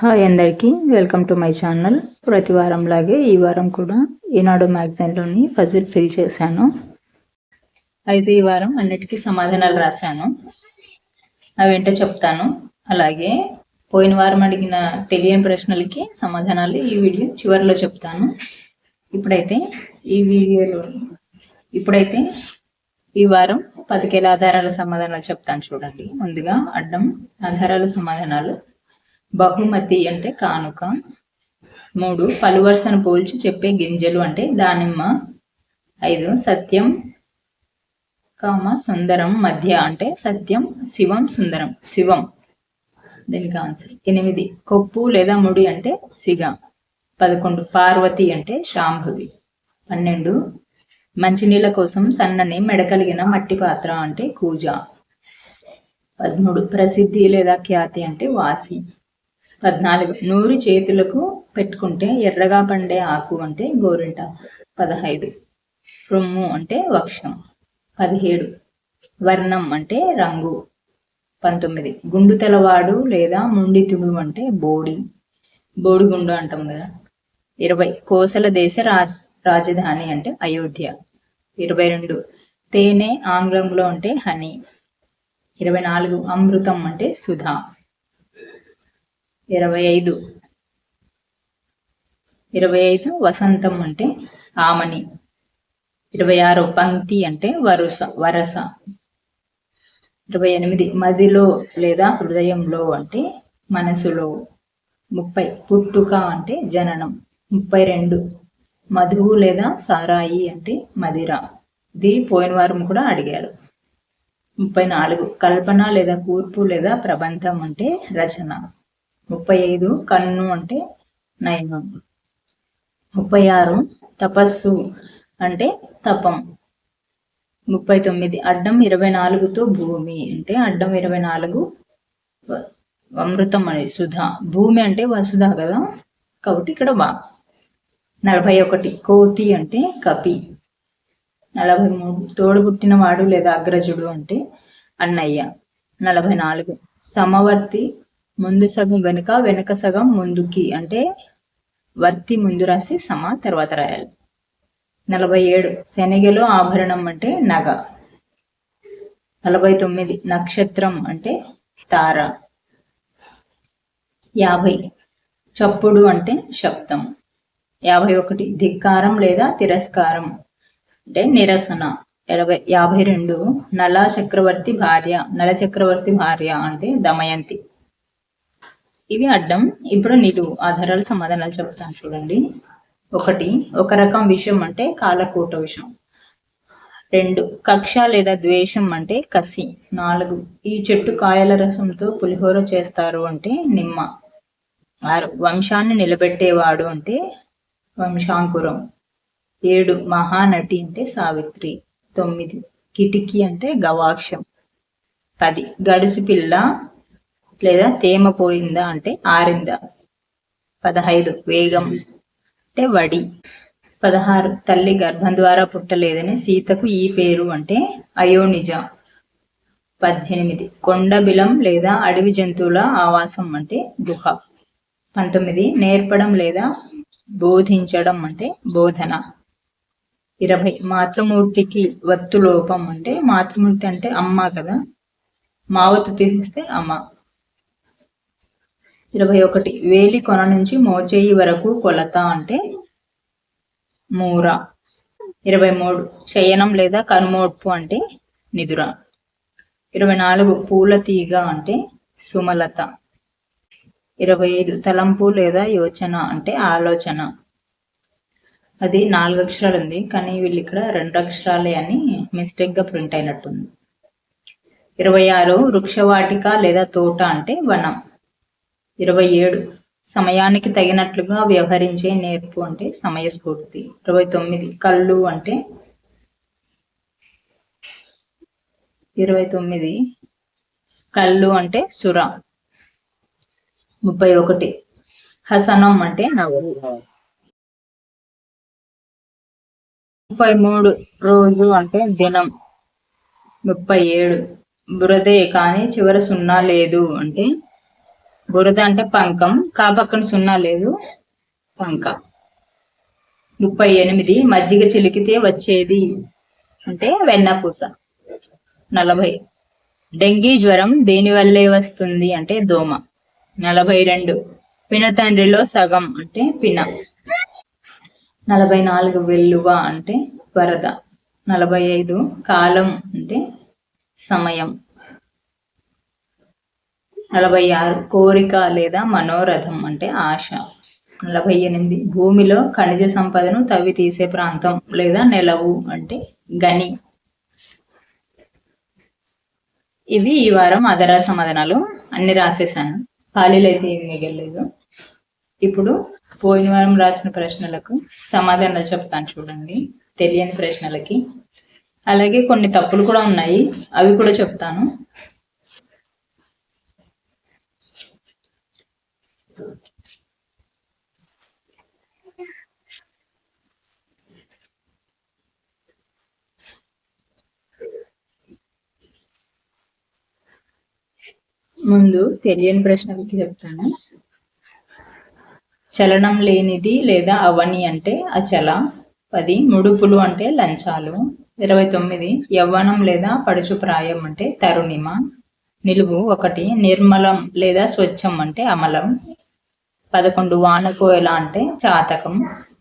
Hi అందరికీ welcome to my channel. ప్రతి వారంలాగే ఈ వారం కూడా ఈనాడు మ్యాగజైన్లోని పజిల్ ఫిల్ చేశాను. అయితే ఈ వారం అన్నిటికీ సమాధానాలు రాశాను. అవేంటో చెప్తాను. అలాగే పోయిన వారం అడిగిన తెలియని ప్రశ్నలకి సమాధానాలు ఈ వీడియో చివరిలో చెప్తాను. ఇప్పుడైతే ఈ వీడియోలో ఇప్పుడైతే ఈ వారం పదికేల ఆధారాల సమాధానాలు చెప్తాను చూడండి. ముందుగా అడ్డం ఆధారాల సమాధానాలు. బహుమతి అంటే కానుక. మూడు పలువరుసను పోల్చి చెప్పే గింజలు అంటే దానిమ్మ. ఐదు సత్యం కామ సుందరం మధ్య అంటే సత్యం శివం సుందరం. శివం. దీనికి ఆన్సర్. ఎనిమిది కొప్పు లేదా ముడి అంటే సిగ. పదకొండు పార్వతి అంటే శాంభవి. పన్నెండు మంచినీళ్ళ కోసం సన్నని మెడకలిగిన మట్టి పాత్ర అంటే కూజ. పదమూడు ప్రసిద్ధి లేదా ఖ్యాతి అంటే వాసి. పద్నాలుగు. నూరు చేతులకు పెట్టుకుంటే ఎర్రగా పండే ఆకు అంటే గోరింట. పదహైదు. రొమ్ము అంటే వక్షం. పదిహేడు. వర్ణం అంటే రంగు. పంతొమ్మిది. గుండు తెలవాడు లేదా ముండితుడు అంటే బోడి. బోడిగుండు అంటాం కదా. ఇరవై. కోసల దేశ రా రాజధాని అంటే అయోధ్య. ఇరవై రెండు తేనె ఆంగ్లంలో అంటే హనీ. ఇరవై నాలుగు. అమృతం అంటే సుధా. ఇరవై ఐదు. ఇరవై ఐదు వసంతం అంటే ఆమని. ఇరవై ఆరు పంక్తి అంటే వరుస వరస. ఇరవై ఎనిమిది మదిలో లేదా హృదయంలో అంటే మనసులో. ముప్పై పుట్టుక అంటే జననం. ముప్పై రెండు మధువు లేదా సారాయి అంటే మదిర. ఇది పోయిన వారం కూడా అడిగారు. ముప్పై నాలుగు కల్పన లేదా కూర్పు లేదా ప్రబంధం అంటే రచన. ముప్పై ఐదు కన్ను అంటే నయనం. ముప్పై ఆరు తపస్సు అంటే తపం. ముప్పై తొమ్మిది అడ్డం ఇరవై నాలుగుతో భూమి అంటే అడ్డం ఇరవై నాలుగు అమృతం అని సుధ. భూమి అంటే వసుధ కదా? కాబట్టి ఇక్కడ బా నలభై ఒకటి కోతి అంటే కపి. నలభై మూడు తోడుబుట్టిన వాడు లేదా అగ్రజుడు అంటే అన్నయ్య. నలభై నాలుగు సమవర్తి ముందు సగం వెనుక వెనుక సగం ముందుకి అంటే వర్తి ముందు రాసి సమ తర్వాత రాయాలి. నలభై ఏడు శనగలో ఆభరణం అంటే నగ. నలభై తొమ్మిది నక్షత్రం అంటే తార. యాభై చప్పుడు అంటే శబ్దం. యాభై ఒకటి ధిక్కారం లేదా తిరస్కారం అంటే నిరసన. ఎనభై యాభై రెండు నల చక్రవర్తి భార్య. నల చక్రవర్తి భార్య అంటే దమయంతి. ఇవి అడ్డం ఇప్పుడు నిలువు ఆధారాలు సమాధానాలు చెప్తాను చూడండి. ఒకటి ఒక రకం విషయం అంటే కాలకూట విషయం. రెండు కక్ష లేదా ద్వేషం అంటే కసి. నాలుగు ఈ చెట్టు కాయల రసంతో పులిహోర చేస్తారు అంటే నిమ్మ. ఆరు వంశాన్ని నిలబెట్టేవాడు అంటే వంశాంకురం. ఏడు మహానటి అంటే సావిత్రి. తొమ్మిది కిటికీ అంటే గవాక్షం. పది గడుసు పిల్ల లేదా తేమ పోయిందా అంటే ఆరిందా? పదహైదు. వేగం అంటే వడి. పదహారు. తల్లి గర్భం ద్వారా పుట్టలేదని సీతకు ఈ పేరు అంటే అయోనిజ. పద్దెనిమిది. కొండబిలం లేదా అడవి జంతువుల ఆవాసం అంటే గుహ. పంతొమ్మిది. నేర్పడం లేదా బోధించడం అంటే బోధన. ఇరవై. మాతృమూర్తికి వత్తు లోపం అంటే మాతృమూర్తి అంటే అమ్మ కదా? మావత్తు తీసుకొస్తే అమ్మ. ఇరవై ఒకటి. వేలి కొన నుంచి మోచేయి వరకు కొలత అంటే మూర. ఇరవై మూడు. శయనం లేదా కనుమోడ్పు అంటే నిదుర. ఇరవై నాలుగు. పూల తీగ అంటే సుమలత. ఇరవై ఐదు. తలంపు లేదా యోచన అంటే ఆలోచన. అది నాలుగు అక్షరాలు ఉంది కానీ వీళ్ళు ఇక్కడ రెండు అక్షరాలే అని మిస్టేక్గా ప్రింట్ అయినట్టుంది. ఇరవై ఆరు. వృక్షవాటిక లేదా తోట అంటే వనం. ఇరవై ఏడు. సమయానికి తగినట్లుగా వ్యవహరించే నేర్పు అంటే సమయస్ఫూర్తి. ఇరవై తొమ్మిది. కళ్ళు అంటే ఇరవై తొమ్మిది. కళ్ళు అంటే సుర. ముప్పై ఒకటి. హసనం అంటే నవ్వు. ముప్పై మూడు. రోజు అంటే దినం. ముప్పై ఏడు. బురదే కానీ చివర సున్నా లేదు అంటే బురద అంటే పంకం కా పక్కన సున్నా లేదు పంక. ముప్పై ఎనిమిది మజ్జిగ చిలికితే వచ్చేది అంటే వెన్నపూస నలభై. డెంగీ జ్వరం దేని వల్లే వస్తుంది అంటే దోమ. నలభై రెండు. పినతండ్రిలో సగం అంటే పిన. నలభై నాలుగు వెల్లువ అంటే వరద. నలభై ఐదు కాలం అంటే సమయం. నలభై ఆరు కోరిక లేదా మనోరథం అంటే ఆశ. నలభై ఎనిమిది భూమిలో ఖనిజ సంపదను తవ్వి తీసే ప్రాంతం లేదా నెలవు అంటే గని. ఇవి ఈ వారం అదర సమాధానాలు. అన్ని రాసేసాను. ఖాళీలు అయితే ఏమి మిగలేదు ఇప్పుడు పోయిన వారం రాసిన ప్రశ్నలకు సమాధానాలు చెప్తాను చూడండి. తెలియని ప్రశ్నలకి. అలాగే కొన్ని తప్పులు కూడా ఉన్నాయి. అవి కూడా చెప్తాను. ముందు తెలియని ప్రశ్నలకి చెప్తాను. చలనం లేనిది లేదా అవని అంటే అచల పది ముడుపులు అంటే లంచాలు ఇరవై తొమ్మిది యవ్వనం లేదా పడుచు ప్రాయం అంటే తరుణిమ నిలువు ఒకటి నిర్మలం లేదా స్వచ్ఛం అంటే అమలం పదకొండు వానకోయల అంటే చాతకం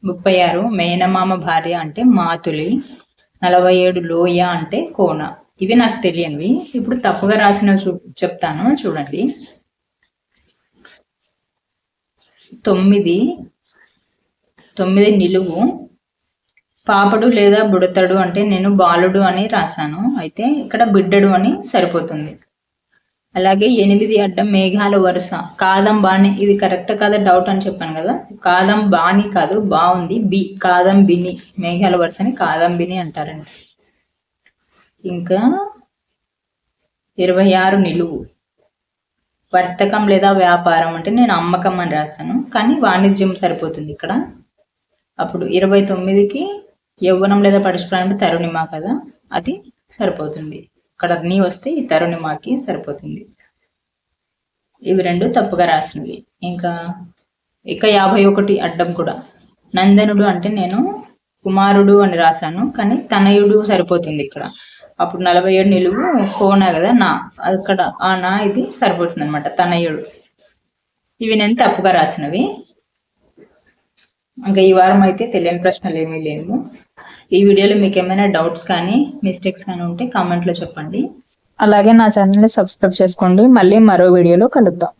ముప్పై ఆరు మేనమామ భార్య అంటే మాతులి నలభై ఏడు లోయ అంటే కోన. ఇవి నాకు తెలియనివి. ఇప్పుడు తప్పుగా రాసిన చూ చెప్తాను చూడండి. తొమ్మిది తొమ్మిది నిలువు. పాపడు లేదా బుడతడు అంటే నేను బాలుడు అని రాశాను. అయితే ఇక్కడ బిడ్డడు అని సరిపోతుంది. అలాగే ఎనిమిది అడ్డం మేఘాల వరుస. కాదం బాణి ఇది కరెక్ట్ కాదా? డౌట్ అని చెప్పాను కదా. కాదం బాణి కాదు బాగుంది బి కాదం బిని. మేఘాల వరుసని కాదం బిని అంటారండి. ఇంకా ఇరవై ఆరు నిలువు. వర్తకం లేదా వ్యాపారం అంటే నేను అమ్మకం అని రాశాను. కానీ వాణిజ్యం సరిపోతుంది ఇక్కడ. అప్పుడు ఇరవై తొమ్మిదికి యవ్వనం లేదా పరశుప్రాయం తరుణిమా కదా. అది సరిపోతుంది. ఇక్కడ నీ వస్తే ఈ తరుణిమాకి సరిపోతుంది. ఇవి రెండు తప్పుగా రాసినవి. ఇంకా ఇక యాభై ఒకటి అడ్డం కూడా. నందనుడు అంటే నేను కుమారుడు అని రాశాను కానీ తనయుడు సరిపోతుంది ఇక్కడ. అప్పుడు నలభై ఏడు నిలువు కోన కదా నా. అక్కడ ఆ నా ఇది సరిపోతుంది అనమాట తనయుడు. ఇవి నేను తప్పుగా రాసినవి. ఇంకా ఈ వారం అయితే తెలియని ప్రశ్నలు ఏమీ లేవు. ఈ వీడియోలో మీకు ఏమైనా డౌట్స్ కానీ మిస్టేక్స్ కానీ ఉంటే కామెంట్లో చెప్పండి. అలాగే నా ఛానల్ని సబ్స్క్రైబ్ చేసుకోండి. మళ్ళీ మరో వీడియోలో కలుద్దాం.